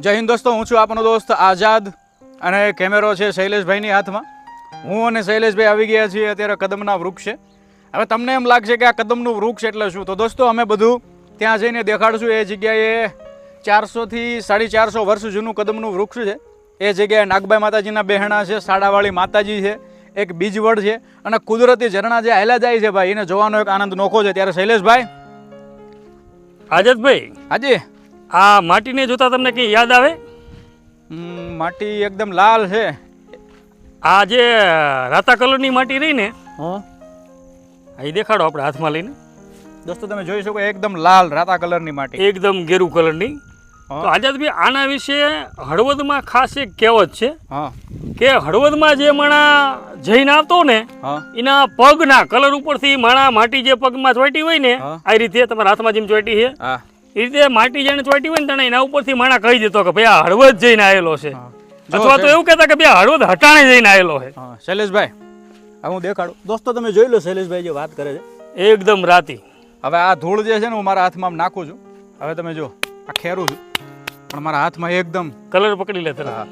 જય હિન્દ દોસ્તો હું છું આપનો દોસ્ત આઝાદ અને કેમેરો છે શૈલેષભાઈની હાથમાં. હું અને શૈલેષભાઈ આવી ગયા છીએ અત્યારે કદમના વૃક્ષે. હવે તમને એમ લાગશે કે આ કદમનું વૃક્ષ એટલે શું? તો દોસ્તો અમે બધું ત્યાં જઈને દેખાડશું. એ જગ્યાએ ચારસોથી સાડી ચારસો વર્ષ જૂનું કદમનું વૃક્ષ છે. એ જગ્યાએ નાગબાઈ માતાજીના બહેણા છે સાડાવાળી માતાજી છે એક બીજવડ છે અને કુદરતી ઝરણા જે હાલ્યા જાય છે ભાઈ એને જોવાનો એક આનંદ નોખો છે. ત્યારે શૈલેષભાઈ. આઝાદભાઈ. હાજી. આ માટીને જોતા તમને કંઈ યાદ આવે? માટી એકદમ લાલ છે. આ જે રાતા કલરની માટી રહી ને હા. આ દેખાડો આપણે હાથમાં લઈને. દોસ્તો તમે જોઈ શકો એકદમ લાલ રાતા કલરની માટી. એકદમ ગેરુ કલરની. તો આઝાદભાઈ આના વિશે હળવદમાં ખાસ એક કહેવત છે કે હળવદમાં જે માણા જઈને આવતો ને એના પગના કલર ઉપરથી માણા માટી જે પગમાં ચોંટી હોય ને આ રીતે તમારા હાથમાં જેમ ચોંટી છે. એ રીતે માટી જેને ચોટી હોય ને તને એના ઉપરથી માણા કહી દેતો કે ભાઈ આ હળવદ જઈને આવેલો છે. અથવા તો એવું કહેતા કે ભાઈ હળવદ હટાણે જઈને આવેલો છે. શૈલેષભાઈ હવે હું દેખાડું. દોસ્તો તમે જોઈ લો શૈલેષભાઈ જે વાત કરે છે. એકદમ રાતી. હવે આ ધૂળ જે છે ને હું મારા હાથમાં નાખું છું. હવે તમે જો આ ખેરું છું. પણ મારા હાથમાં એકદમ કલર પકડી લે તરત. હા.